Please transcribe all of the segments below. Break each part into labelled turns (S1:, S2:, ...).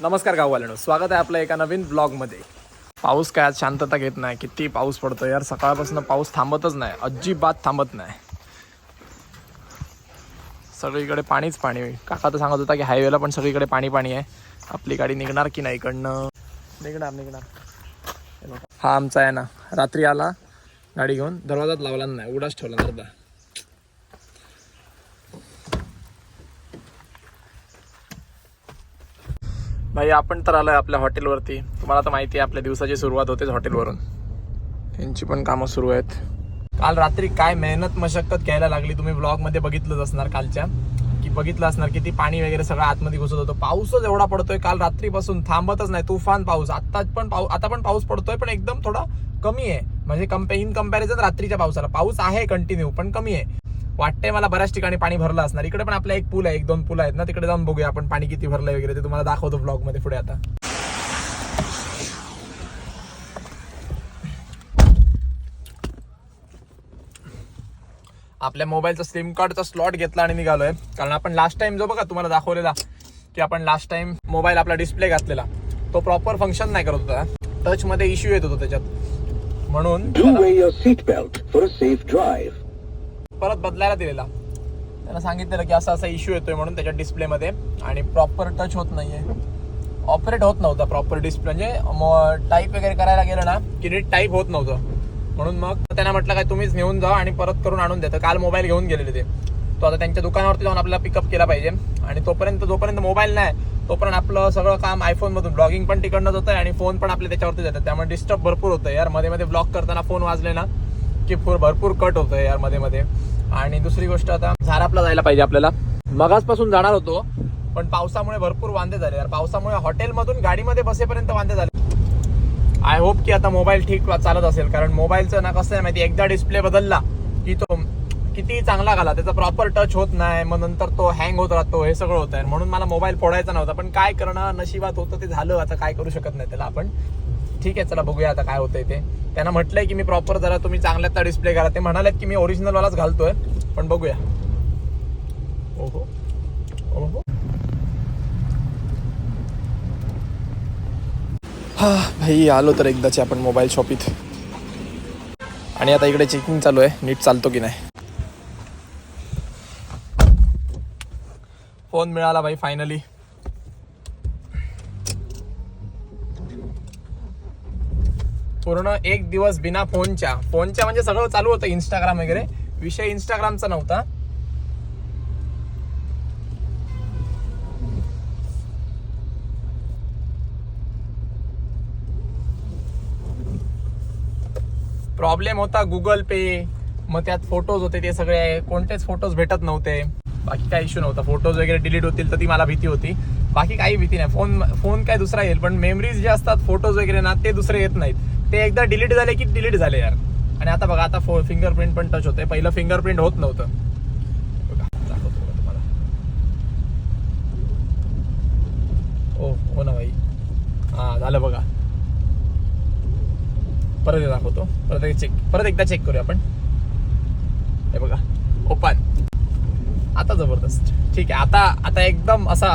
S1: नमस्कार गाववाल्यानो स्वागत आहे आपल्या एका नवीन ब्लॉगमध्ये. पाऊस काय आज शांतता घेत नाही किती पाऊस पडतो यार सकाळपासून पाऊस थांबतच नाही अजिबात थांबत नाही. सगळीकडे पाणीच पाणी काका तर सांगत होता की हायवेला पण सगळीकडे पाणी पाणी आहे. आपली गाडी निघणार की नाही इकडनं? निघणार निघणार. हा आमचा आहे ना रात्री आला गाडी घेऊन दरवाजात लावला नाही उडाच ठेवला अर्धा. भाई आपण तर आलोय आपल्या हॉटेलवरती. तुम्हाला तर माहिती आहे आपल्या दिवसाची सुरुवात होतेच हॉटेलवरून. यांची पण कामं सुरू आहेत. काल रात्री काय मेहनत मशक्कत घ्यायला लागली तुम्ही ब्लॉगमध्ये बघितलंच असणार कालच्या. की बघितलं असणार किती पाणी वगैरे सगळं आतमध्ये घुसत होतं. पाऊसच एवढा पडतोय काल रात्रीपासून थांबतच नाही. तुफान पाऊस. आता पण पाऊस आता पण पाऊस पडतोय पण एकदम थोडा कमी आहे. म्हणजे कम्पे इन कंपॅरिझन रात्रीच्या पावसाला. पाऊस आहे कंटिन्यू पण कमी आहे. वाटतंय मला बऱ्याच ठिकाणी पाणी भरलं असणार. इकडे पण आपला एक पूल आहे एक दोन पूल आहेत ना तिकडे जाऊन बघूया आपण पाणी किती भरलंय वगैरे ते तुम्हाला दाखवतो ब्लॉगमध्ये पुढे आता. आपल्या मोबाईलचा सिम कार्डचा स्लॉट घेतला आणि निघालोय. कारण आपण लास्ट टाइम जो बघा तुम्हाला दाखवलेला की आपण लास्ट टाइम मोबाईल आपला डिस्प्ले घातलेला तो प्रॉपर फंक्शन नाही करत होता. टच मध्ये इश्यू येत होतो त्याच्यात. म्हणून परत बदलायला दिलेला. त्यांना सांगितलेलं की असा असा इश्यू येतोय म्हणून त्याच्या डिस्प्लेमध्ये आणि प्रॉपर टच होत नाहीये. ऑपरेट होत नव्हता प्रॉपर डिस्प्ले म्हणजे टाईप वगैरे करायला गेलं ना की नीट टाईप होत नव्हतं. म्हणून मग त्यांना म्हटलं काय तुम्हीच नेऊन जा आणि परत करून आणून देतं काल मोबाईल घेऊन गेलेले ते. तो आता त्यांच्या दुकानावरती जाऊन आपल्याला पिकअप केला पाहिजे. आणि तोपर्यंत जोपर्यंत मोबाईल नाही तोपर्यंत आपलं सगळं काम आयफोनमधून ब्लॉगिंग पण तिकडनं होतं आणि फोन पण आपल्या त्याच्यावरती जातात त्यामुळे डिस्टर्ब भरपूर होतं यार. मध्ये मध्ये ब्लॉग करताना फोन वाजले ना की भरपूर कट होतं यारमध्ये मध्ये. आणि दुसरी गोष्ट आता झारापला जायला पाहिजे आपल्याला. मगासपासून जाणार होतो पण पावसामुळे भरपूर वांदे झाले यार. पावसामुळे हॉटेलमधून गाडीमध्ये बसेपर्यंत वांदे झाले. आय होप की आता मोबाईल ठीक चालत असेल कारण मोबाईलचं ना कसं आहे माहिती एकदा डिस्प्ले बदलला की तो किती चांगला घाला त्याचा प्रॉपर टच होत नाही मग नंतर तो हँग होत राहतो हे सगळं होत आहे म्हणून मला मोबाईल फोडायचा नव्हता पण काय करणं नशिबात होतं ते झालं आता काय करू शकत नाही त्याला आपण. ठीक आहे चला बघूया आता काय होतंय ते. त्यांना म्हटलंय की मी प्रॉपर जरा तुम्ही चांगल्यात डिस्प्ले करा ते म्हणालेत की मी ओरिजिनल वालाच घालतोय पण बघूया. ओहो. ओहो. हा भाई आलो तर एकदाचे आपण मोबाईल शॉपीत आणि आता इकडे चेकिंग चालू आहे नीट चालतो की नाही. फोन मिळाला भाई फायनली पूर्ण एक दिवस बिना फोनच्या. फोनच्या म्हणजे सगळं चालू होतं इंस्टाग्राम वगैरे. विषय इंस्टाग्रामचा नव्हता. प्रॉब्लेम होता गुगल पे. मग त्यात फोटोज होते ते सगळे. कोणतेच फोटोज भेटत नव्हते. बाकी काही इश्यू नव्हता. फोटोज वगैरे डिलीट होतील तर ती मला भीती होती. बाकी काही भीती नाही. फोन फोन काय दुसरा येईल पण मेमरीज जे असतात फोटोज वगैरे ना ते दुसरे येत नाहीत. ते एकदा डिलीट झाले की डिलीट झाले यार. आणि आता बघा आता फो फिंगरप्रिंट पण टच होते पहिलं फिंगरप्रिंट होत नव्हतं. ओ हो ना भाई हा झालं बघा. परत एकदा दाखवतो. परत एकदा चेक परत एकदा चेक करूया आपण. हे बघा. ओपन. आता जबरदस्त. ठीक आहे आता आता एकदम असा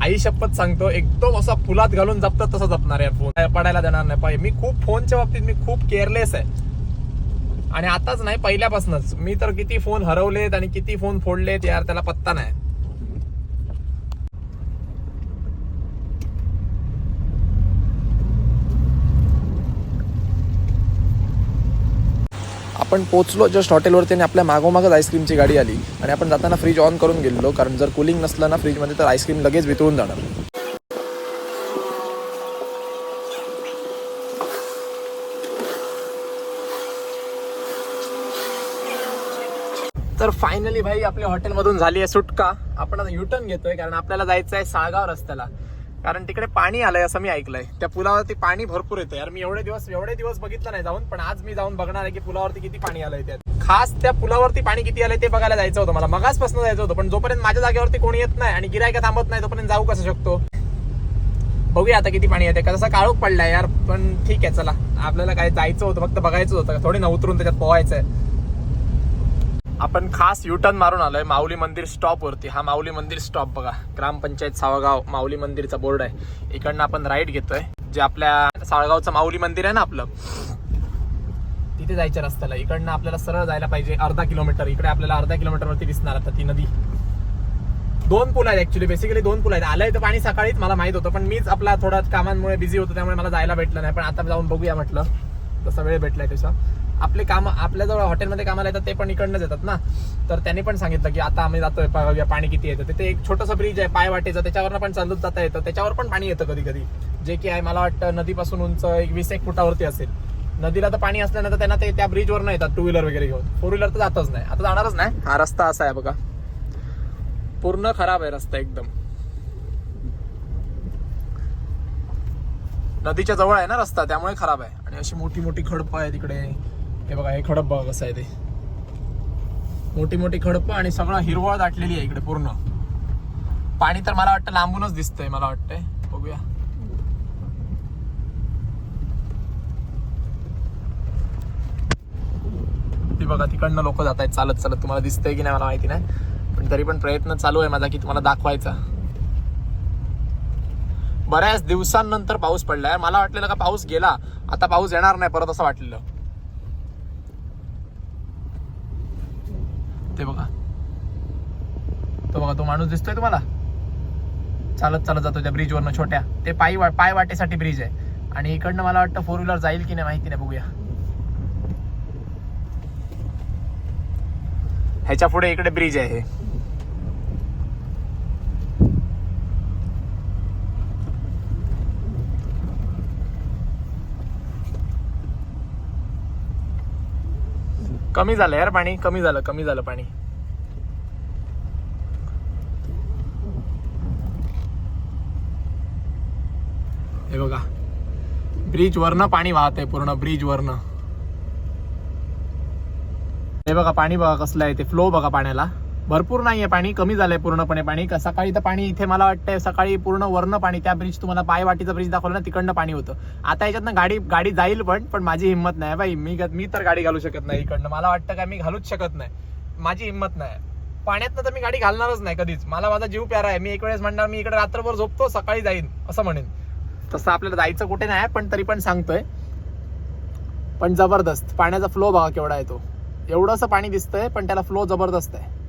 S1: आई शपथ सांगतो एकदम असा फुलात घालून जपतात तसं जपणार आहे फोन पडायला देणार नाही. पाहिजे मी खूप फोनच्या बाबतीत मी खूप केअरलेस आहे. आणि आताच नाही पहिल्यापासूनच. मी तर किती फोन हरवलेत आणि किती फोन फोडलेत यार त्याला पत्ता नाही. आपण पोचलो जस्ट हॉटेलवरती आणि आपल्या मागोमागच आईस्क्रीमची गाडी आली आणि आपण जाताना फ्रीज ऑन करून गेलो कारण जर कुलिंग नसलं ना फ्रीजमध्ये तर आईस्क्रीम लगेच वितळून जाणार. तर फायनली भाई आपल्या हॉटेलमधून झाली आहे सुटका. आपण आता युटर्न घेतोय कारण आपल्याला जायचं आहे साळगाव रस्त्याला. कारण तिकडे पाणी आलंय असं मी ऐकलंय. त्या पुलावरती पाणी भरपूर येतं. यार मी एवढे दिवस एवढे दिवस बघितलं नाही जाऊन पण आज मी जाऊन बघणार आहे की पुलावरती किती पाणी आलंय त्यात. खास त्या पुलावरती पाणी किती आलंय ते बघायला जायचं होतं. मला मगासपासून जायचं होतं पण जोपर्यंत माझ्या जागेवरती कोणी येत नाही आणि गिरायका थांबत नाही तोपर्यंत जाऊ कसं शकतो? बघूया आता किती पाणी येते कसं काळोख पडलाय यार पण ठीक आहे चला. आपल्याला काय जायचं होतं फक्त बघायचं होतं. थोडी न उतरून त्याच्यात पोहायचंय. आपण खास युटर्न मारून आलोय. माऊली मंदिर स्टॉप वरती. हा माऊली मंदिर स्टॉप बघा. ग्रामपंचायत सावगाव माऊली मंदिरचा बोर्ड आहे. इकडनं आपण राईट घेतोय. जे आपल्या साळगावचं माऊली मंदिर आहे ना आपलं तिथे जायच्या रस्त्याला. इकडनं आपल्याला सरळ जायला पाहिजे. अर्धा किलोमीटर. इकडे आपल्याला अर्धा किलोमीटर वरती दिसणार आता ती नदी. दोन पूल आहेत ऍक्च्युली बेसिकली दोन पूल आहेत. आलंय तर पाणी सकाळीच मला माहीत होतं. पण मीच आपला थोडा कामांमुळे बिझी होतो त्यामुळे मला जायला भेटलं नाही. पण आता जाऊन बघूया म्हटलं. तसा वेळ भेटलाय तसा. आपले काम आपल्याजवळ हॉटेलमध्ये कामाला येतात ते पण इकडनंच येतात ना. तर त्यांनी पण सांगितलं की आता आम्ही जातोय पाणी किती येतं. तिथे एक छोटंसं ब्रिज आहे पाय वाटेचं त्याच्यावर पण चालत जाता येतं. त्याच्यावर पण पाणी येतं कधी कधी जे की आहे मला वाटतं नदीपासून उंच एक वीस एक फुटावरती असेल. नदीला तर पाणी असल्यानंतर त्यांना ते त्या ब्रिजवर नाही येतात टू व्हीलर वगैरे घेऊन. फोर व्हीलर तर जातच नाही. आता जाणारच नाही. हा रस्ता असा आहे बघा. पूर्ण खराब आहे रस्ता एकदम. नदीच्या जवळ आहे ना रस्ता त्यामुळे खराब आहे. आणि अशी मोठी मोठी खडपं आहे तिकडे हे बघा हे खडप बघा कसं आहे ते. मोठी मोठी खडप आणि सगळं हिरवळ दाटलेली आहे इकडे पूर्ण. पाणी तर मला वाटतं लांबूनच दिसतंय मला वाटतंय. बघूया. ती बघा तिकडनं लोक जात आहेत चालत चालत. तुम्हाला दिसतंय की नाही मला माहिती नाही. पण तरी पण प्रयत्न चालू आहे माझा की तुम्हाला दाखवायचा. बऱ्याच दिवसांनंतर पाऊस पडलाय. मला वाटलेलं का पाऊस गेला. आता पाऊस येणार नाही परत असं वाटलेलं. ते बघा. तो बघा तो माणूस दिसतोय तुम्हाला? चालत चालत जातो त्या ब्रिजवरनं छोट्या. ते पायी वा- पाय वाटेसाठी ब्रिज आहे. आणि इकडनं मला वाटतं फोर व्हीलर जाईल की नाही माहिती नाही बघूया. ह्याच्या पुढे इकडे ब्रिज आहे हे. कमी झालं यार पाणी कमी झालं कमी झालं पाणी. हे बघा. ब्रिज वरनं पाणी वाहत आहे पूर्ण ब्रिज वरनं हे बघा पाणी बघा कसलं आहे ते. फ्लो बघा पाण्याला. भरपूर नाहीये पाणी कमी झालंय पूर्णपणे पाणी. सकाळी तर पाणी इथे मला वाटतंय सकाळी पूर्ण वरनं पाणी त्या ब्रिज तुम्हाला पायवाटीचा ब्रिज दाखवलं ना तिकडनं पाणी होतं. आता याच्यातनं गाडी गाडी जाईल पण पण माझी हिंमत नाही. बाई मी मी तर गाडी घालू शकत नाही इकडनं. मला वाटतं का मी घालूच शकत नाही. माझी हिंमत नाही. पाण्यातनं तर मी गाडी घालणारच नाही कधीच. मला माझा जीव प्यारा आहे. मी एक वेळेस म्हणणार मी इकडे रात्रभर झोपतो सकाळी जाईन असं म्हणेन. तसं आपल्याला जायचं कुठे नाही पण तरी पण सांगतोय. पण जबरदस्त. पाण्याचा फ्लो बघा केवढा आहे तो. एवढंसं पाणी दिसतंय पण त्याला फ्लो जबरदस्त आहे.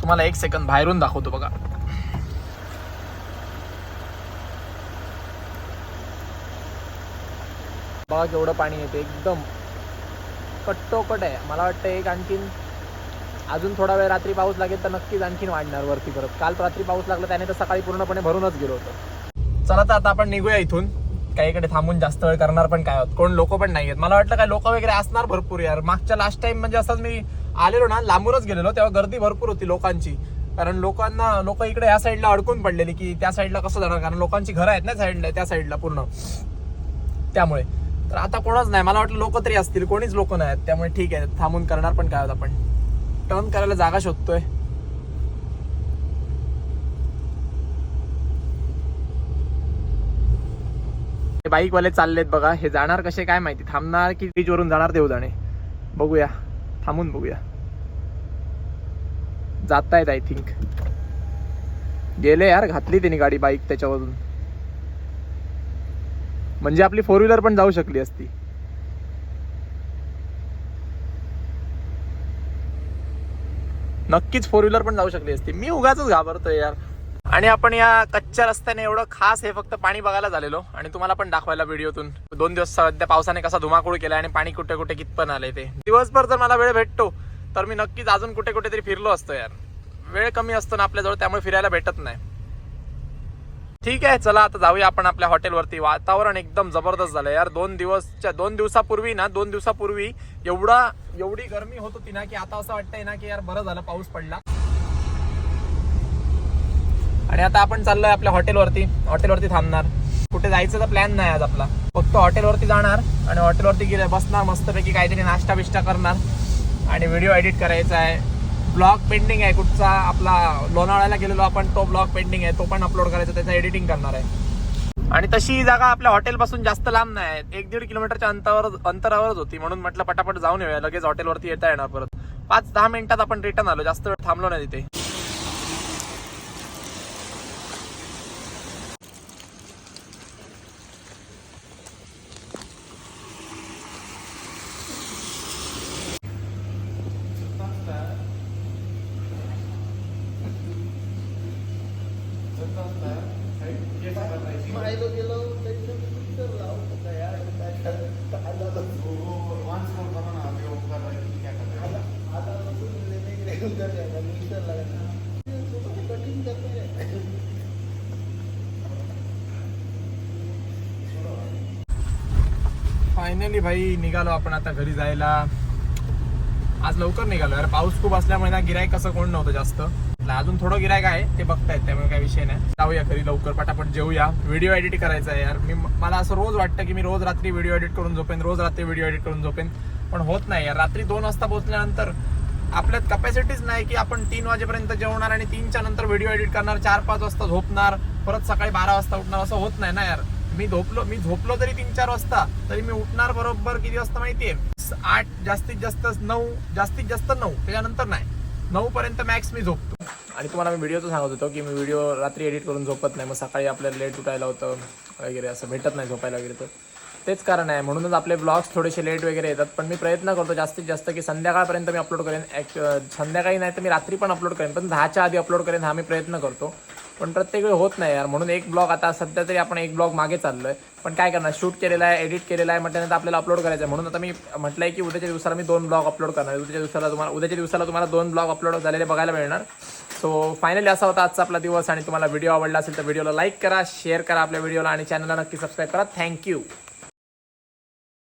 S1: तुम्हाला एक सेकंद बाहेरून दाखवतो बघा. बघा केवढं पाणी येते एकदम. कट्टोकट आहे. मला वाटतं एक आणखीन अजून थोडा वेळ रात्री पाऊस लागेल तर नक्कीच आणखीन वाढणार वरती परत. काल रात्री पाऊस लागला त्याने तर सकाळी पूर्णपणे भरूनच गेलो होतो. चला तर आता आपण निघूया इथून. काहीकडे थांबून जास्त वेळ करणार पण काय होत. कोण लोक पण नाहीयेत. मला वाटलं काय लोक वगैरे असणार भरपूर यार. मागच्या लास्ट टाइम म्हणजे असंच मी आलेलो ना लांबूनच गेलेलो तेव्हा गर्दी भरपूर होती लोकांची. कारण लोकांना लोक इकडे या साईडला अडकून पडलेली की त्या साईडला कसं जाणार? कारण लोकांची घरं आहेत ना साईडला त्या साईडला पूर्ण. त्यामुळे. तर आता कोणच नाही. मला वाटलं लोक तरी असतील. कोणीच लोक नाही आहेत. त्यामुळे ठीक आहे. थांबून करणार पण काय होतं आपण. टर्न करायला जागा शोधतोय. हे बाईकवाले चाललेत बघा. हे जाणार कसे काय माहिती? थांबणार की ब्रिजवरून जाणार देऊ जाणे बघूया. थांबून बघूया. जातायत आय थिंक गेले यार घातली त्यांनी गाडी बाईक त्याच्यावरून. म्हणजे आपली फोर व्हीलर पण जाऊ शकली असती. नक्कीच फोर व्हीलर पण जाऊ शकली असती. मी उगाच घाबरतोय यार. आणि आपण या कच्च्या रस्त्याने एवढं खास हे फक्त पाणी बघायला झालेलो. आणि तुम्हाला पण दाखवायला व्हिडिओतून. दोन दिवस सध्या पावसाने कसा धुमाकूळ केला आणि पाणी कुठे कुठे कितपण आले ते. दिवसभर जर मला वेळ भेटतो तर मी नक्कीच अजून कुठे कुठे तरी फिरलो असतो यार. वेळ कमी असतो ना आपल्याजवळ त्यामुळे फिरायला भेटत नाही. ठीक आहे चला आता जाऊया आपण आपल्या हॉटेलवरती. वातावरण एकदम जबरदस्त झालं यार. दोन दिवसच्या दोन दिवसापूर्वी ना दोन दिवसापूर्वी एवढा एवढी गरमी होत होती ना की आता असं वाटतंय ना की यार बरं झालं पाऊस पडला. आणि आता आपण चाललोय आपल्या हॉटेलवरती. हॉटेलवरती थांबणार. कुठे जायचं तर प्लॅन नाही आज आपला. फक्त हॉटेलवरती जाणार आणि हॉटेलवरती गेले बसणार मस्तपैकी काहीतरी नाश्ता बिष्टा करणार. आणि व्हिडिओ एडिट करायचा आहे. ब्लॉग पेंडिंग आहे. कुठचा आपला लोणावळ्याला गेलेलो आपण तो ब्लॉग पेंडिंग आहे. तो पण अपलोड करायचा त्याचं एडिटिंग करणार आहे. आणि तशी ही जागा आपल्या हॉटेलपासून जास्त लांब नाही एक दीड किलोमीटरच्या अंतरावर अंतरावरच होती. म्हणून म्हटलं पटापट जाऊन येऊया. लगेच हॉटेलवरती येता येणार परत. पाच दहा मिनिटात आपण रिटर्न आलो. जास्त वेळ थांबलो नाही तिथे. फायनली भाई निघालो आपण आता घरी जायला. आज लवकर निघालो. यार पाऊस खूप असल्यामुळे ना गिरायक कसं कोण नव्हतं जास्त. अजून थोडं गिरायक आहे ते बघतायत त्यामुळे काही विषय नाही. जाऊया घरी लवकर पटापट जेऊया. व्हिडिओ एडिट करायचा आहे यार. मी मला असं रोज वाटतं की मी रोज रात्री व्हिडिओ एडिट करून झोपेन रोज रात्री व्हिडिओ एडिट करून झोपेन. पण होत नाही यार. रात्री दोन वाजता पोहोचल्यानंतर आपल्यात कपॅसिटीच नाही की आपण तीन वाजेपर्यंत जेवणार आणि तीनच्या नंतर व्हिडिओ एडिट करणार चार पाच वाजता झोपणार परत सकाळी बारा वाजता उठणार असं होत नाही ना यार. मी झोपलो मी झोपलो तरी तीन चार वाजता तरी मी उठणार बरोबर किती वाजता माहितीये आठ जास्तीत जास्त नऊ जास्तीत जास्त नऊ त्याच्यानंतर नाही. नऊ पर्यंत मॅक्स मी झोपतो. आणि तुम्हाला मी व्हिडिओचं सांगत होतो की मी व्हिडिओ रात्री एडिट करून झोपत नाही मग सकाळी आपल्याला लेट उठायला होतं वगैरे असं भेटत नाही झोपायला वगैरे तर. तेच कारण आहे. म्हणूनच आपले ब्लॉग्स थोडेसे लेट वगैरे येतात. पण मी प्रयत्न करतो जास्तीत जास्त की संध्याकाळपर्यंत मी अपलोड करेन. ॲक् संध्याकाळी नाही तर मी रात्री पण अपलोड करेन. पण दहाच्या आधी अपलोड करेन हा मी प्रयत्न करतो. पण प्रत्येक वेळ होत नाही यार. म्हणून एक ब्लॉग आता सध्या तरी आपण एक ब्लॉग मागे चाललो आहे पण काय करणार? शूट केलेला आहे एडिट केलेला आहे. म्हटल्यानंतर आपल्याला अपलोड करायचं आहे. म्हणून आता मी म्हटलं आहे की उद्याच्या दिवसाला मी दोन ब्लॉग अपलोड करणार आहे. उद्याच्या दिवसाला तुम्हाला उद्याच्या दिवसाला तुम्हाला दोन ब्लॉग अपलोड झालेले बघायला मिळणार. सो फायनली असा होता आजचा आपला दिवस. आणि तुम्हाला व्हिडिओ आवडला असेल तर व्हिडिओला लाईक करा शेअर करा आपल्या व्हिडिओला आणि चॅनलला नक्की सबस्क्राईब करा. थँक्यू